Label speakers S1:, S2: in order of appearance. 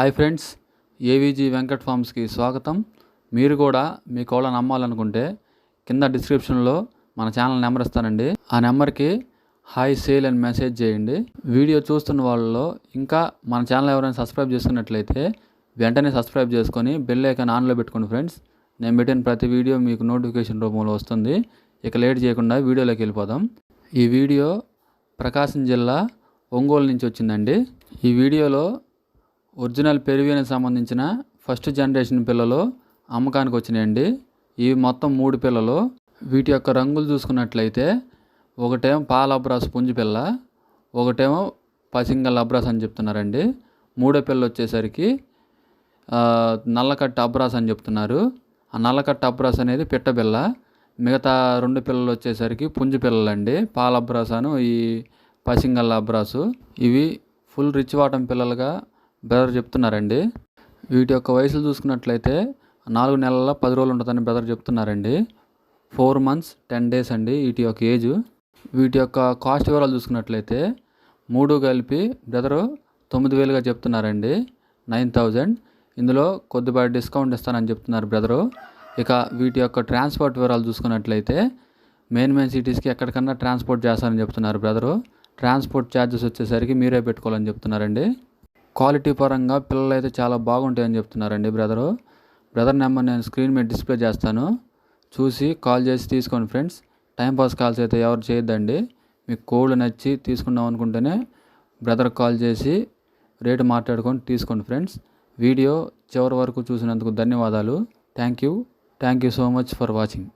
S1: Hi friends AVG Venkat ఫార్మ్స్కి స్వాగతం. మీరు కూడా మీ కోళ్ళను అమ్మాలనుకుంటే కింద డిస్క్రిప్షన్లో మన ఛానల్ నెంబర్ ఇస్తానండి. ఆ నెంబర్కి హాయ్ సేల్ అని మెసేజ్ చేయండి. వీడియో చూస్తున్న వాళ్ళలో ఇంకా మన ఛానల్ ఎవరైనా సబ్స్క్రైబ్ చేసుకున్నట్లయితే వెంటనే సబ్స్క్రైబ్ చేసుకొని బెల్ ఐకాన్ ఆన్లో పెట్టుకోండి ఫ్రెండ్స్. నేను పెట్టిన ప్రతి వీడియో మీకు నోటిఫికేషన్ రూపంలో వస్తుంది. ఇక లేట్ చేయకుండా వీడియోలోకి వెళ్ళిపోదాం. ఈ వీడియో ప్రకాశం జిల్లా ఒంగోలు నుంచి వచ్చిందండి. ఈ వీడియోలో ఒరిజినల్ పెరివియన్కి సంబంధించిన ఫస్ట్ జనరేషన్ పిల్లలు అమ్మకానికి వచ్చినాయండి. ఇవి మొత్తం మూడు పిల్లలు. వీటి యొక్క రంగులు చూసుకున్నట్లయితే ఒకటేమో పాల అబ్రాస్ పుంజు పిల్ల ఒకటేమో పసింగల్ అబ్రాస్ అని చెప్తున్నారండి. మూడో పిల్ల వచ్చేసరికి నల్లకట్ట అబ్రాస్ అని చెప్తున్నారు. ఆ నల్లకట్ట అబ్రాస్ అనేది పిట్ట పిల్ల. మిగతా రెండు పిల్లలు వచ్చేసరికి పుంజు పిల్లలండి. పాల అను ఈ పసింగల్ అబ్రాసు. ఇవి ఫుల్ రిచ్ వాటం పిల్లలుగా బ్రదర్ చెప్తున్నారండి. వీటి యొక్క వయసులు చూసుకున్నట్లయితే నాలుగు నెలల పది రోజులు ఉంటుందని బ్రదర్ చెప్తున్నారండి. ఫోర్ మంత్స్ టెన్ డేస్ అండి వీటి యొక్క ఏజ్. వీటి యొక్క కాస్ట్ వివరాలు చూసుకున్నట్లయితే మూడు కలిపి బ్రదరు తొమ్మిది వేలుగా చెప్తున్నారండి. Nine thousand. ఇందులో కొద్దిపాటి డిస్కౌంట్ ఇస్తానని చెప్తున్నారు బ్రదరు. ఇక వీటి యొక్క ట్రాన్స్పోర్ట్ వివరాలు చూసుకున్నట్లయితే మెయిన్ మెయిన్ సిటీస్కి ఎక్కడికన్నా ట్రాన్స్పోర్ట్ చేస్తారని చెప్తున్నారు బ్రదరు. ట్రాన్స్పోర్ట్ ఛార్జెస్ వచ్చేసరికి మీరే పెట్టుకోవాలని చెప్తున్నారండి. క్వాలిటీ పరంగా పిల్లలు అయితే చాలా బాగుంటాయని చెప్తున్నారండి బ్రదరు. బ్రదర్ నెంబర్ నేను స్క్రీన్ మీద డిస్ప్లే చేస్తాను. చూసి కాల్ చేసి తీసుకోండి ఫ్రెండ్స్. టైంపాస్ కాల్స్ అయితే ఎవరు చేయొద్దండి. మీకు కోళ్ళు నచ్చి తీసుకుందాం అనుకుంటేనే బ్రదర్ కాల్ చేసి రేటు మాట్లాడుకొని తీసుకోండి ఫ్రెండ్స్. వీడియో చివరి వరకు చూసినందుకు ధన్యవాదాలు. Thank you. Thank you so much for watching.